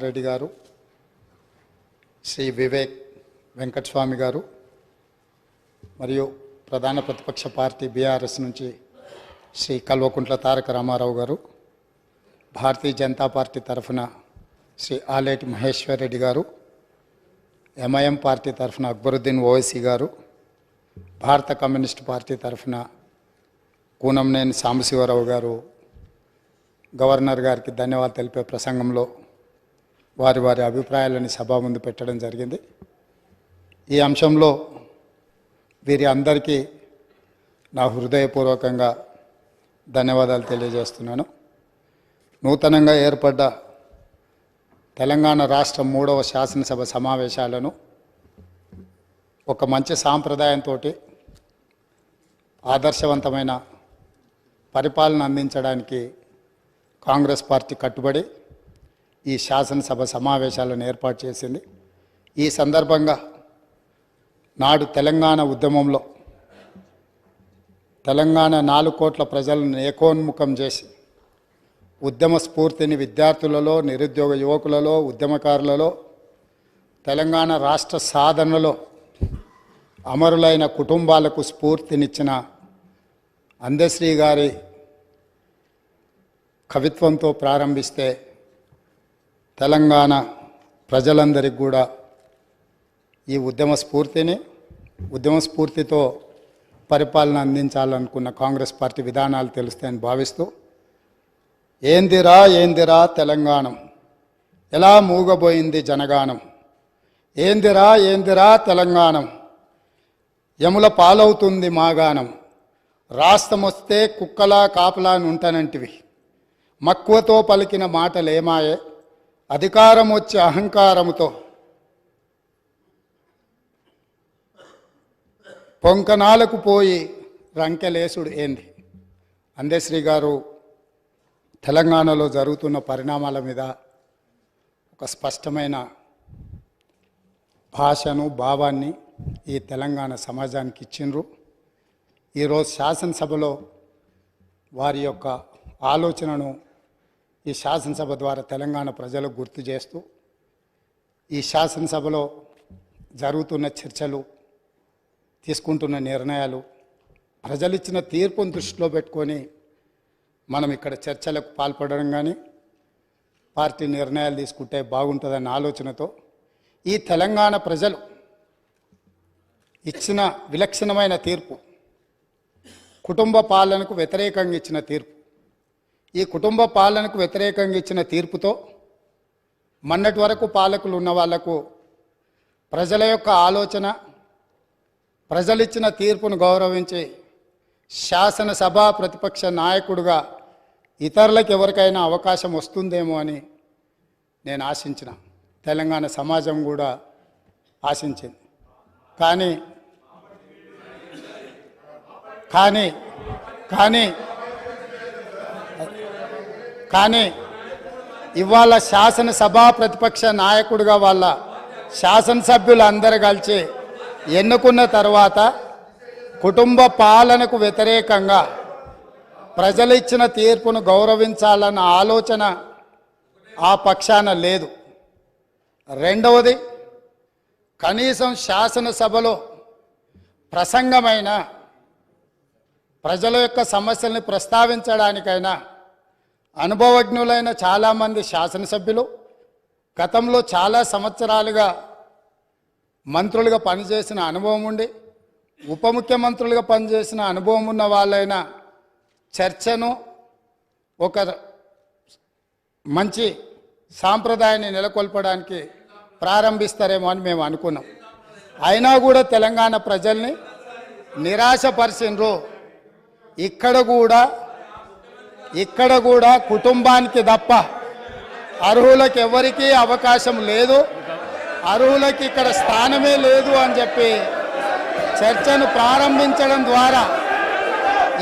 రెడ్డి గారు శ్రీ వివేక్ వెంకటస్వామి గారు మరియు ప్రధాన ప్రతిపక్ష పార్టీ బీఆర్ఎస్ నుంచి శ్రీ కల్వకుంట్ల తారక రామారావు గారు భారతీయ జనతా పార్టీ తరఫున శ్రీ ఆలేటి మహేశ్వర్ రెడ్డి గారు ఎంఐఎం పార్టీ తరఫున అక్బరుద్దీన్ ఓవైసీ గారు భారత కమ్యూనిస్ట్ పార్టీ తరఫున కూనంనేని సాంబశివరావు గారు గవర్నర్ గారికి ధన్యవాదాలు తెలిపే ప్రసంగంలో వారి వారి అభిప్రాయాలని సభ ముందు పెట్టడం జరిగింది. ఈ అంశంలో వీరి అందరికీ నా హృదయపూర్వకంగా ధన్యవాదాలు తెలియజేస్తున్నాను. నూతనంగా ఏర్పడ్డ తెలంగాణ రాష్ట్ర మూడవ శాసనసభ సమావేశాలను ఒక మంచి సాంప్రదాయంతో ఆదర్శవంతమైన పరిపాలన అందించడానికి కాంగ్రెస్ పార్టీ కట్టుబడి ఈ శాసనసభ సమావేశాలను ఏర్పాటు చేసింది. ఈ సందర్భంగా నాడు తెలంగాణ ఉద్యమంలో తెలంగాణ నాలుగు కోట్ల ప్రజలను ఏకోన్ముఖం చేసి ఉద్యమ స్ఫూర్తిని విద్యార్థులలో నిరుద్యోగ యువకులలో ఉద్యమకారులలో తెలంగాణ రాష్ట్ర సాధనలో అమరులైన కుటుంబాలకు స్ఫూర్తినిచ్చిన అందశ్రీ గారి కవిత్వంతో ప్రారంభిస్తే తెలంగాణ ప్రజలందరికీ కూడా ఈ ఉద్యమ స్ఫూర్తిని ఉద్యమ స్ఫూర్తితో పరిపాలన అందించాలనుకున్న కాంగ్రెస్ పార్టీ విధానాలు తెలుస్తాయని భావిస్తూ ఏందిరా ఏందిరా తెలంగాణం? ఎలా మూగబోయింది జనగానం ఏందిరా ఏందిరా తెలంగాణం? యముల పాలవుతుంది మాగానం రాష్ట్రం వస్తే కుక్కలా కాపలా ఉంటానంటివి. మక్కువతో పలికిన మాటలేమాయే? అధికారం వచ్చే అహంకారముతో పొంకనాలకు పోయి రంకెలేసుడు ఏంది? అందశ్రీ గారు తెలంగాణలో జరుగుతున్న పరిణామాల మీద ఒక స్పష్టమైన భాషను భావాన్ని ఈ తెలంగాణ సమాజానికి ఇచ్చిండ్రు. ఈరోజు శాసనసభలో వారి యొక్క ఆలోచనను ఈ శాసనసభ ద్వారా తెలంగాణ ప్రజలకు గుర్తు చేస్తూ ఈ శాసనసభలో జరుగుతున్న చర్చలు తీసుకుంటున్న నిర్ణయాలు ప్రజలిచ్చిన తీర్పును దృష్టిలో పెట్టుకొని మనం ఇక్కడ చర్చలకు పాల్పడడం కానీ పార్టీ నిర్ణయాలు తీసుకుంటే బాగుంటుందన్న ఆలోచనతో ఈ తెలంగాణ ప్రజలు ఇచ్చిన విలక్షణమైన తీర్పు కుటుంబ పాలనకు వ్యతిరేకంగా ఇచ్చిన తీర్పు ఈ కుటుంబ పాలనకు వ్యతిరేకంగా ఇచ్చిన తీర్పుతో మొన్నటి వరకు పాలకులు ఉన్న వాళ్ళకు ప్రజల యొక్క ఆలోచన ప్రజలిచ్చిన తీర్పును గౌరవించి శాసనసభ ప్రతిపక్ష నాయకుడుగా ఇతరులకు ఎవరికైనా అవకాశం వస్తుందేమో అని నేను ఆశించిన. తెలంగాణ సమాజం కూడా ఆశించింది. కానీ కానీ కానీ కానీ ఇవాళ శాసనసభ ప్రతిపక్ష నాయకుడిగా వాళ్ళ శాసనసభ్యులు అందరు కలిసి ఎన్నుకున్న తర్వాత కుటుంబ పాలనకు వ్యతిరేకంగా ప్రజలు ఇచ్చిన తీర్పును గౌరవించాలన్న ఆలోచన ఆ పక్షాన లేదు. రెండవది కనీసం శాసనసభలో ప్రసంగమైన ప్రజల యొక్క సమస్యల్ని ప్రస్తావించడానికైనా అనుభవజ్ఞులైన చాలామంది శాసనసభ్యులు గతంలో చాలా సంవత్సరాలుగా మంత్రులుగా పనిచేసిన అనుభవం ఉండి ఉప ముఖ్యమంత్రులుగా పనిచేసిన అనుభవం ఉన్న వాళ్ళైన చర్చను ఒక మంచి సాంప్రదాయాన్ని నెలకొల్పడానికి ప్రారంభిస్తారేమో అని మేము అనుకున్నాం. అయినా కూడా తెలంగాణ ప్రజల్ని నిరాశపరిచినరు ఇక్కడ కూడా ఇక్కడ కూడా కుటుంబానికి తప్ప అర్హులకు ఎవరికీ అవకాశం లేదు. అర్హులకి ఇక్కడ స్థానమే లేదు అని చెప్పి చర్చను ప్రారంభించడం ద్వారా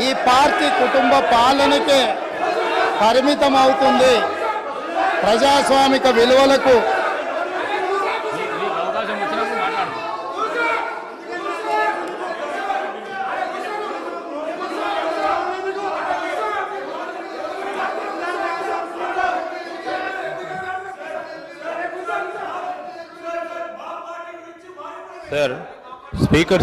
ఈ పార్టీ కుటుంబ పాలనకే పరిమితం అవుతుంది ప్రజాస్వామిక విలువలకు सर स्पीकर